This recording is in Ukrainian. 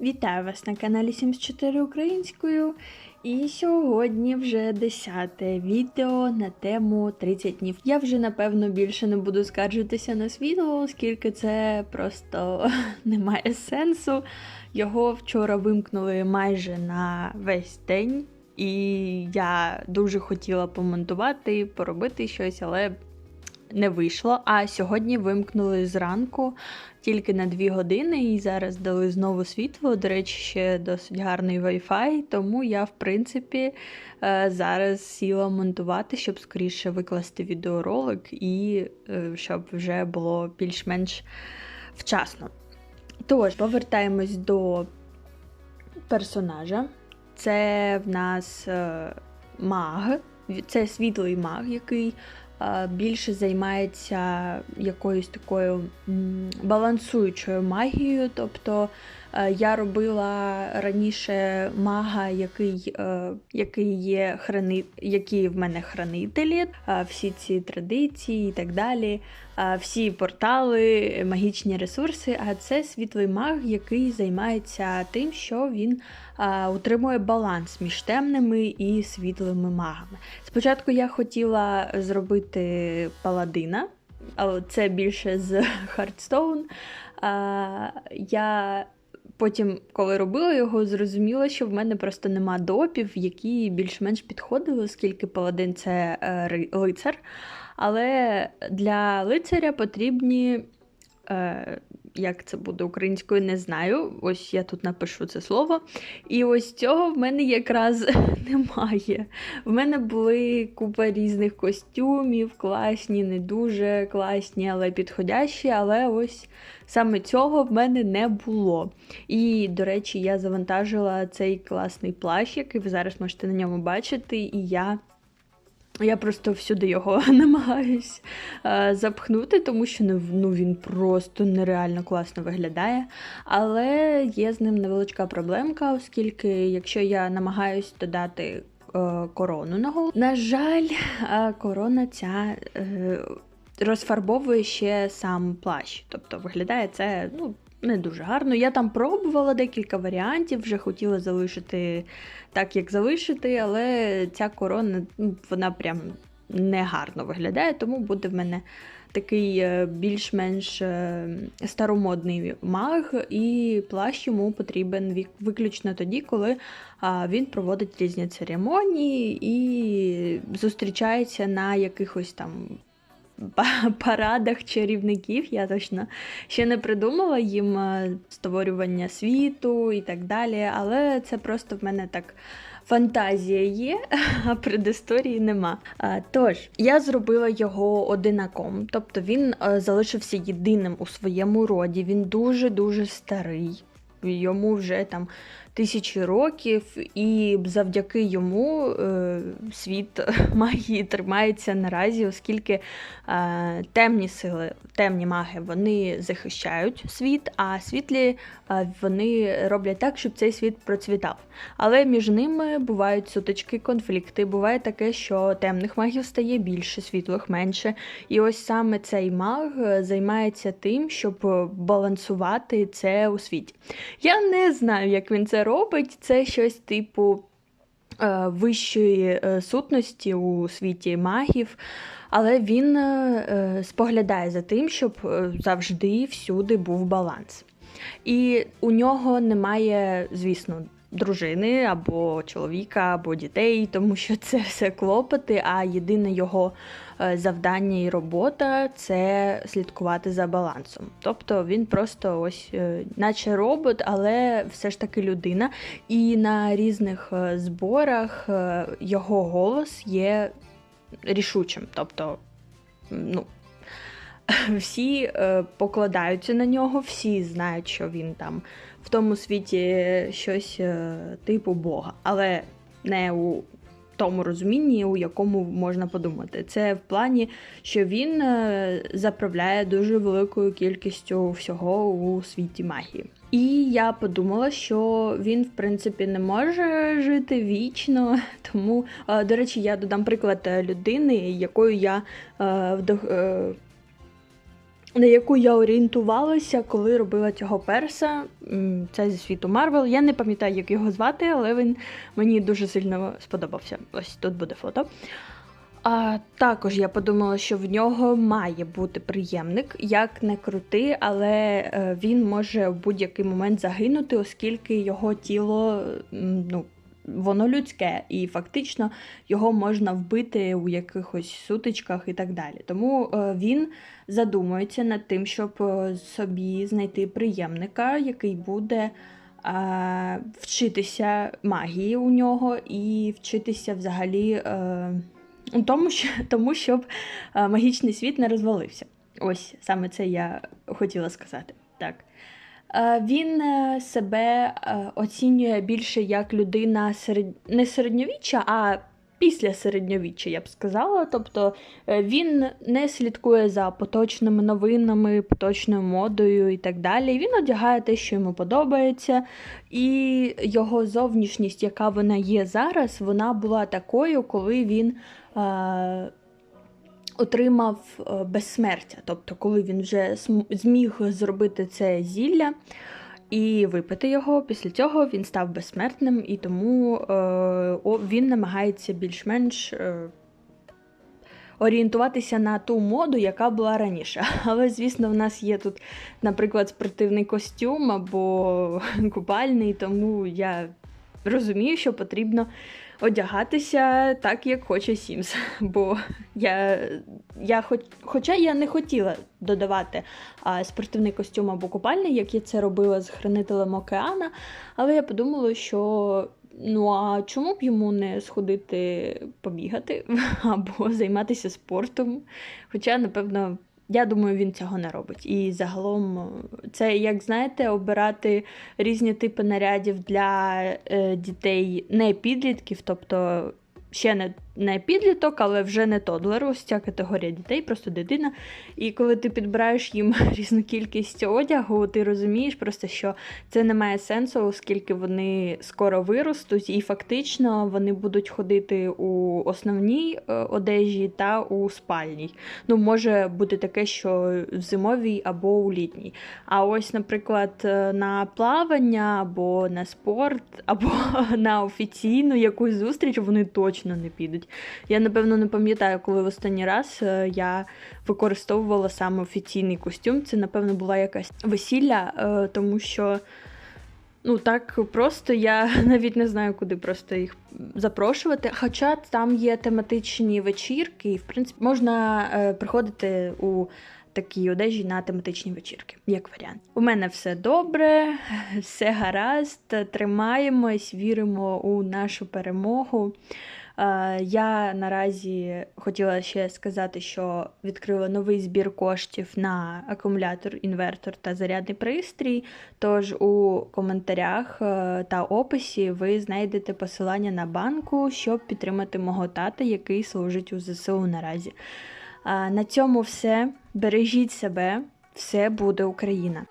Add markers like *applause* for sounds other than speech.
Вітаю вас на каналі 74 українською. І сьогодні вже 10 відео на тему 30 днів. Я вже напевно більше не буду скаржитися на світло, оскільки це просто *laughs* не має сенсу. Його вчора вимкнули майже на весь день, і я дуже хотіла помонтувати, поробити щось, але не вийшло. А сьогодні вимкнули зранку тільки на 2 години, і зараз дали знову світло. До речі, ще досить гарний Wi-Fi, тому я, в принципі, е, зараз сіла монтувати, щоб скоріше викласти відеоролик і е, щоб вже було більш-менш вчасно. Тож, повертаємось до персонажа. Це в нас е, маг, це світлий маг, який більше займається якоюсь такою балансуючою магією. Тобто е, я робила раніше мага, який, е, який є храни... які в мене хранителі, е, всі ці традиції і так далі. е, Всі портали, магічні ресурси, а це світлий маг, який займається тим, що він утримує баланс між темними і світлими магами. Спочатку я хотіла зробити паладина, але це більше з. А, я потім, коли робила його, зрозуміла, що в мене просто нема допів, які більш-менш підходили, оскільки паладин це е, лицар. Але для лицаря потрібні. Е, як це буде українською, не знаю. Ось я тут напишу це слово. І ось цього в мене якраз *laughs* немає. В мене були купа різних костюмів, класні, не дуже класні, але підходящі. Але ось саме цього в мене не було. І, до речі, я завантажила цей класний плащ, який ви зараз можете на ньому бачити, і я. Я просто всюди його *laughs* намагаюсь е, запхнути, тому що ну, ну, він просто нереально класно виглядає. Але є з ним невеличка проблемка, оскільки якщо я намагаюсь додати е, корону на голову, на жаль, е, корона ця. Розфарбовує ще сам плащ. Тобто виглядає це ну, не дуже гарно. Я там пробувала декілька варіантів, вже хотіла залишити так, як залишити, але ця корона ну, вона прям не гарно виглядає, тому буде в мене такий е, більш-менш е, старомодний маг, і плащ йому потрібен виключно тоді, коли він проводить різні церемонії і зустрічається на якихось там. Па- Парадах чарівників я точно ще не придумала їм е, створювання світу і так далі, але це просто в мене так фантазія є, *laughs* а предісторії нема. А, Тож, я зробила його одинаком, тобто він е, залишився єдиним у своєму роді. Він дуже-дуже старий. Йому вже там тисячі років, і завдяки йому е, світ *laughs* магії тримається наразі, оскільки е, темні сили, темні маги вони захищають світ, а світлі е, вони роблять так, щоб цей світ процвітав. Але між ними бувають сутички, конфлікти. Буває таке, що темних магів стає більше, світлих менше. І ось саме цей маг займається тим, щоб балансувати це у світі. Я не знаю, як він це робить. Це щось типу е, вищої е, сутності у світі магів. Але він е, споглядає за тим, щоб завжди всюди був баланс. І у нього немає, звісно, дружини або чоловіка, або дітей, тому що це все клопоти, а єдине його е, завдання і робота це слідкувати за балансом. Тобто він просто ось, е, наче робот, але все ж таки людина. І на різних е, зборах його голос є рішучим. Тобто, ну, *laughs* всі е, покладаються на нього, всі знають, що він там в тому світі щось е, типу Бога, але не у тому розумінні, у якому можна подумати. Це в плані, що він е, заправляє дуже великою кількістю всього у світі магії. І я подумала, що він, в принципі, не може жити вічно. *laughs* Тому, до речі, я додам приклад людини, якою я вдох- на яку я орієнтувалася, коли робила цього перса. Це зі світу Марвел. Я не пам'ятаю, як його звати, але він мені дуже сильно сподобався. Ось тут буде фото. А також я подумала, що в нього має бути приємник, як не крути, але е, він може в будь-який момент загинути, оскільки його тіло ну, воно людське, і фактично його можна вбити у якихось сутичках і так далі. Тому е, він задумується над тим, щоб е, собі знайти приємника, який буде. е, Вчитися магії у нього і вчитися взагалі тому, що, тому, щоб магічний світ не розвалився. Ось саме це я хотіла сказати. Так. Е, Він е, себе е, оцінює більше як людина серед... не середньовіччя, а після середньовіччя, я б сказала. Тобто він не слідкує за поточними новинами, поточною модою і так далі. Він одягає те, що йому подобається, і його зовнішність, яка вона є зараз, вона була такою, коли він. Отримав е, безсмертя, тобто, коли він вже зміг зробити це зілля і випити його, після цього він став безсмертним, і тому е, він намагається більш-менш е, орієнтуватися на ту моду, яка була раніше. *laughs* Але, звісно, в нас є тут, наприклад, спортивний костюм або *laughs* купальний, тому я розумію, що потрібно одягатися так, як хоче Сімс. *laughs* Бо я, я хоч, хоча я не хотіла додавати а, спортивний костюм або купальний, як я це робила з хранителем океана, але я подумала, що. Ну, а чому б йому не сходити побігати *laughs* або займатися спортом? Хоча, напевно, я думаю, він цього не робить. І загалом е, це, як знаєте, обирати різні типи нарядів для е, дітей не підлітків, тобто ще не, не підліток, але вже не тодлер, ось ця категорія дітей, просто дитина. І коли ти підбираєш їм *laughs* різну кількість одягу, ти розумієш просто, що це не має сенсу, оскільки вони скоро виростуть, і фактично вони будуть ходити у основній е, одежі та у спальній. Ну, може бути таке, що в зимовій або у літній. А ось, наприклад, е, на плавання або на спорт, або *laughs* на офіційну якусь зустріч вони точно не підуть. Я напевно не пам'ятаю, коли в останній раз е, я використовувала саме офіційний костюм. Це, напевно, була якась весілля, е, тому що. Ну так просто я *laughs* навіть не знаю, куди просто їх запрошувати. Хоча там є тематичні вечірки, і в принципі можна е, приходити у такій одежі на тематичні вечірки, як варіант. У мене все добре, *laughs* все гаразд. Тримаємось, віримо у нашу перемогу. Е, Я наразі хотіла ще сказати, що відкрила новий збір коштів на акумулятор, інвертор та зарядний пристрій. Тож у коментарях е, та описі ви знайдете посилання на банку, щоб підтримати мого тата, який служить у ЗСУ наразі. На цьому все. Бережіть себе, все буде Україна!